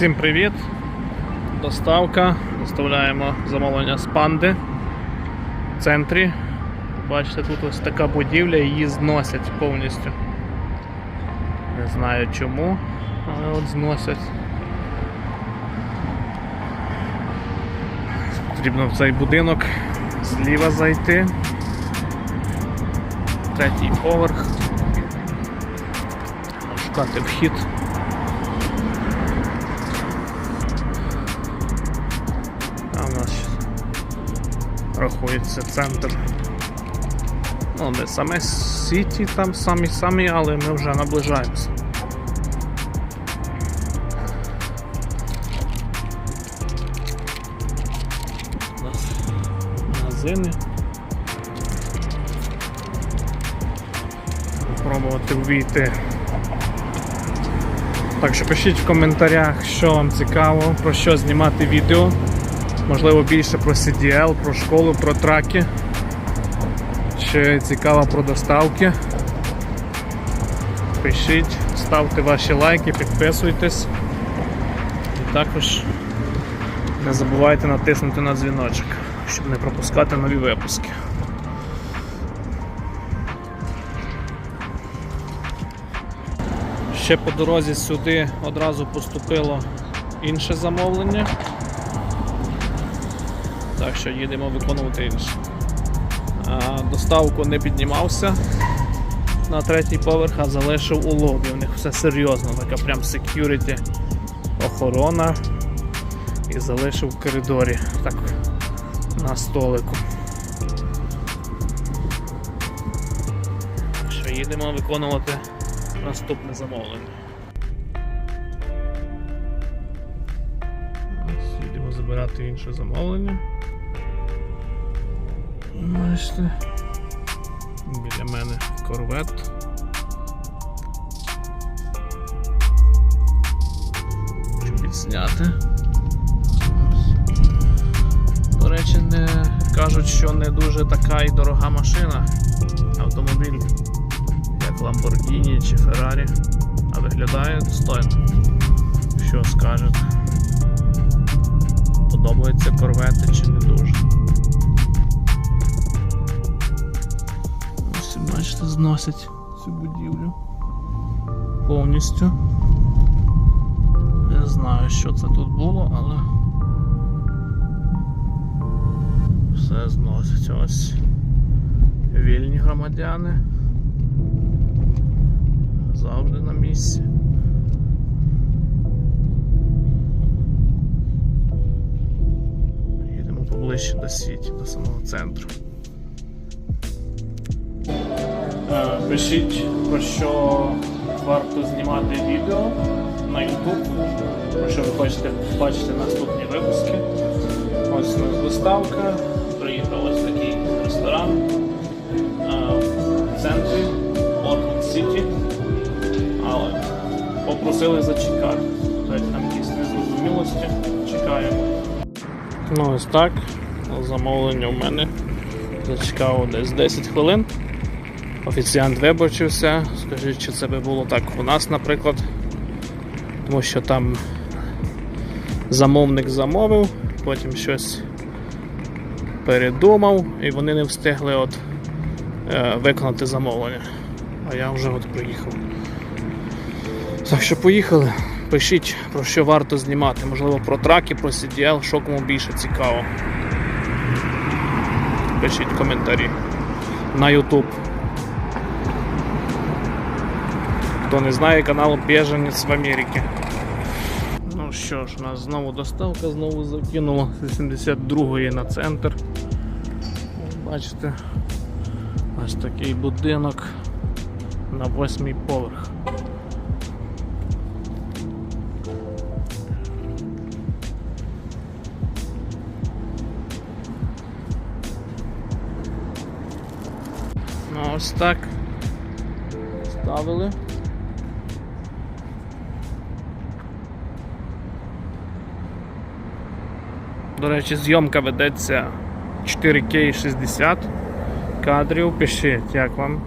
Всім привіт! Доставка. Доставляємо замовлення з панди в центрі. Бачите, тут ось така будівля, її зносять повністю. Не знаю чому, але от зносять. Потрібно в цей будинок зліва зайти. Третій поверх. Шукати вхід. Рахується центр. Ну, не саме Сіті, там самі-самі, але ми вже наближаємося. У нас магазини. Пробувати ввійти. Так що пишіть в коментарях, що вам цікаво, про що знімати відео. Можливо, більше про CDL, про школу, про траки. Чи цікаво про доставки. Пишіть, ставте ваші лайки, підписуйтесь. І також не забувайте натиснути на дзвіночок, щоб не пропускати нові випуски. Ще по дорозі сюди одразу поступило інше замовлення. Так що їдемо виконувати інше. Доставку не піднімався на третій поверх, а залишив у лобі. У них все серйозно, така прям security охорона. І залишив в коридорі, так, на столику. Що їдемо виконувати наступне замовлення. Їдемо забирати інше замовлення. Бачите. Біля мене корвет. Хочу підсняти. До речі, не кажуть, що не дуже така і дорога машина. Автомобіль як Lamborghini чи Ferrari, а виглядає достойно. Що скажете? Подобаються корвети чи не дуже? Бачите, зносять цю будівлю повністю. Не знаю, що це тут було, але все зносять ось. Вільні громадяни завжди на місці. Їдемо поближче до сіті, до самого центру. Пишіть, про що варто знімати відео на YouTube, про що ви хочете бачити наступні випуски. Ось у нас доставка. Приїхав ось такий ресторан е, в центрі Orchard City але попросили зачекати. Там якісь незрозумілості чекаємо. Ну ось так. Замовлення у мене зачекало десь 10 хвилин. Офіціант вибачився. Скажіть, чи це би було так у нас, наприклад. Тому що там замовник замовив, потім щось передумав і вони не встигли от, е, виконати замовлення. А я вже от приїхав. Так що поїхали. Пишіть про що варто знімати. Можливо про траки, про CDL, що кому більше цікаво. Пишіть коментарі на YouTube. Хто не знає, канал Біженець в Америці. Ну що ж, нас знову доставка, знову закинула з 82-ї на центр. Бачите, ось такий будинок на восьмий поверх. Ну ось так. Ставили. До речі, зйомка ведеться 4К 60 кадрів. Пишіть, як вам.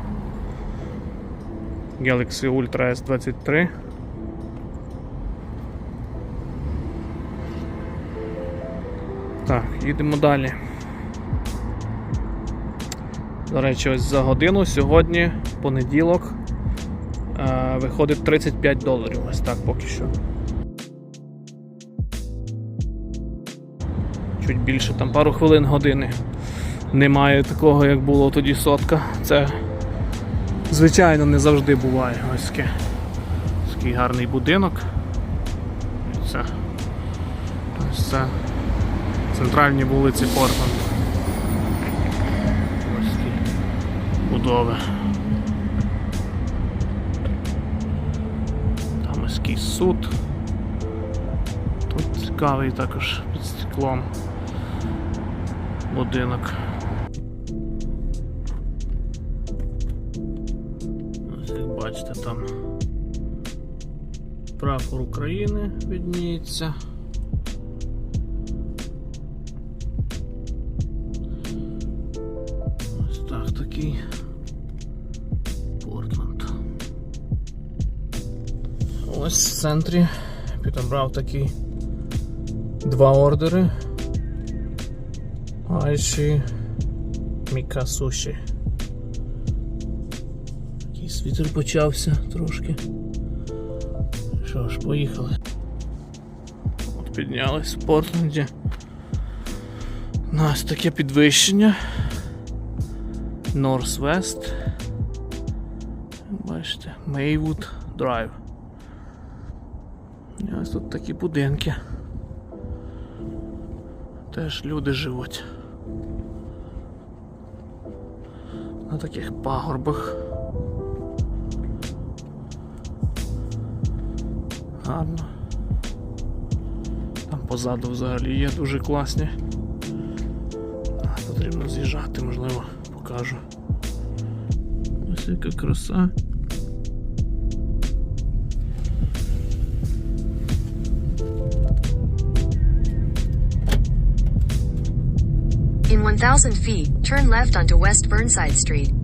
Galaxy Ultra S23. Так, їдемо далі. До речі, ось за годину сьогодні, понеділок, е, виходить 35 доларів, ось так поки що. Чуть більше, там пару хвилин години. Немає такого, як було тоді сотка. Це, звичайно, не завжди буває. Ось таке. Такий гарний будинок. Це. Ось це. Центральні вулиці Портленд. Ось такі будови. Там ось такий суд. Тут цікавий також під стеклом будинок. Ось як бачите, там прапор України відніється. Ось так такий Портленд. Ось в центрі підобрав такий два ордери. Айші Мікасуші. Такий світер почався трошки. Що ж, поїхали. От піднялись в Портленді. У нас таке підвищення. Northwest. Бачите, Drive. І ось тут такі будинки. Теж люди живуть. На таких пагорбах. Гарно. Там позаду взагалі є дуже класні. Потрібно з'їжджати, можливо, покажу. Ось яка краса. 1,000 feet, turn left onto West Burnside Street.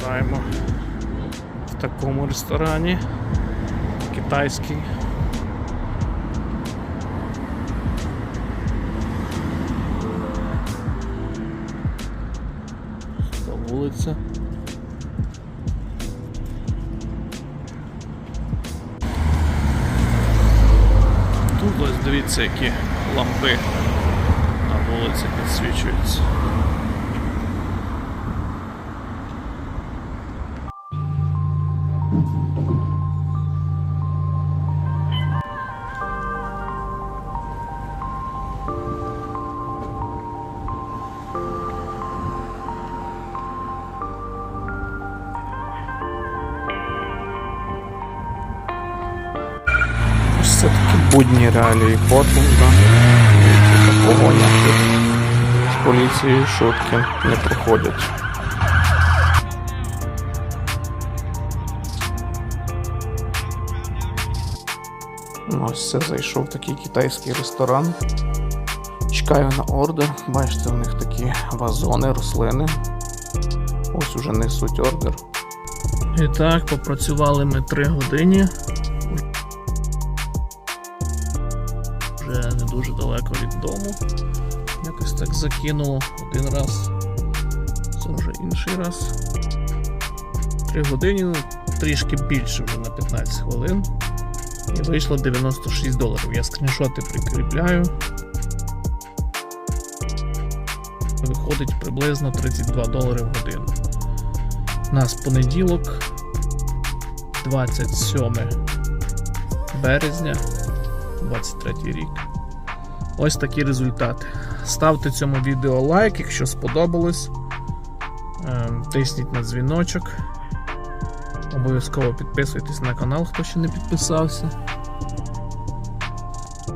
Граємо в такому ресторані. Китайський. Вулиця. Тут ось дивіться, які лампи на вулиці підсвічуються. Будні реалії Портленда. Така погоня тут з поліцією шутки не проходять. Ось це зайшов в такий китайський ресторан. Чекаю на ордер. Бачите, у них такі вазони, рослини. Ось уже несуть ордер. І так, попрацювали ми 3 години. Вже не дуже далеко від дому. Якось так закинуло один раз. Це вже інший раз. 3 години, ну, трішки більше вже на 15 хвилин. І вийшло 96 доларів. Я скріншоти прикріпляю. Виходить приблизно 32 долари в годину. У нас понеділок, 27 березня. 23 рік. Ось такі результати. ставте цьому відео лайк, якщо сподобалось. Е, Тисніть на дзвіночок. Обов'язково підписуйтесь на канал, хто ще не підписався.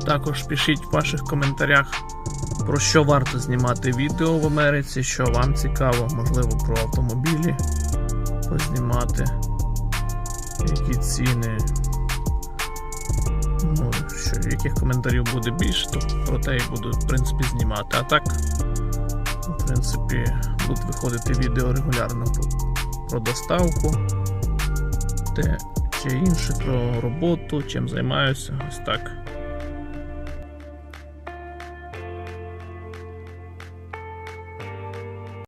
Також пишіть в ваших коментарях, про що варто знімати відео в Америці, що вам цікаво, можливо, про автомобілі познімати, які ціни. Ну, що, яких коментарів буде більше, то про те і буду, в принципі, знімати. А так, в принципі, будуть виходити відео регулярно про, про доставку, те чи інше, про роботу, чим займаюся. Ось так.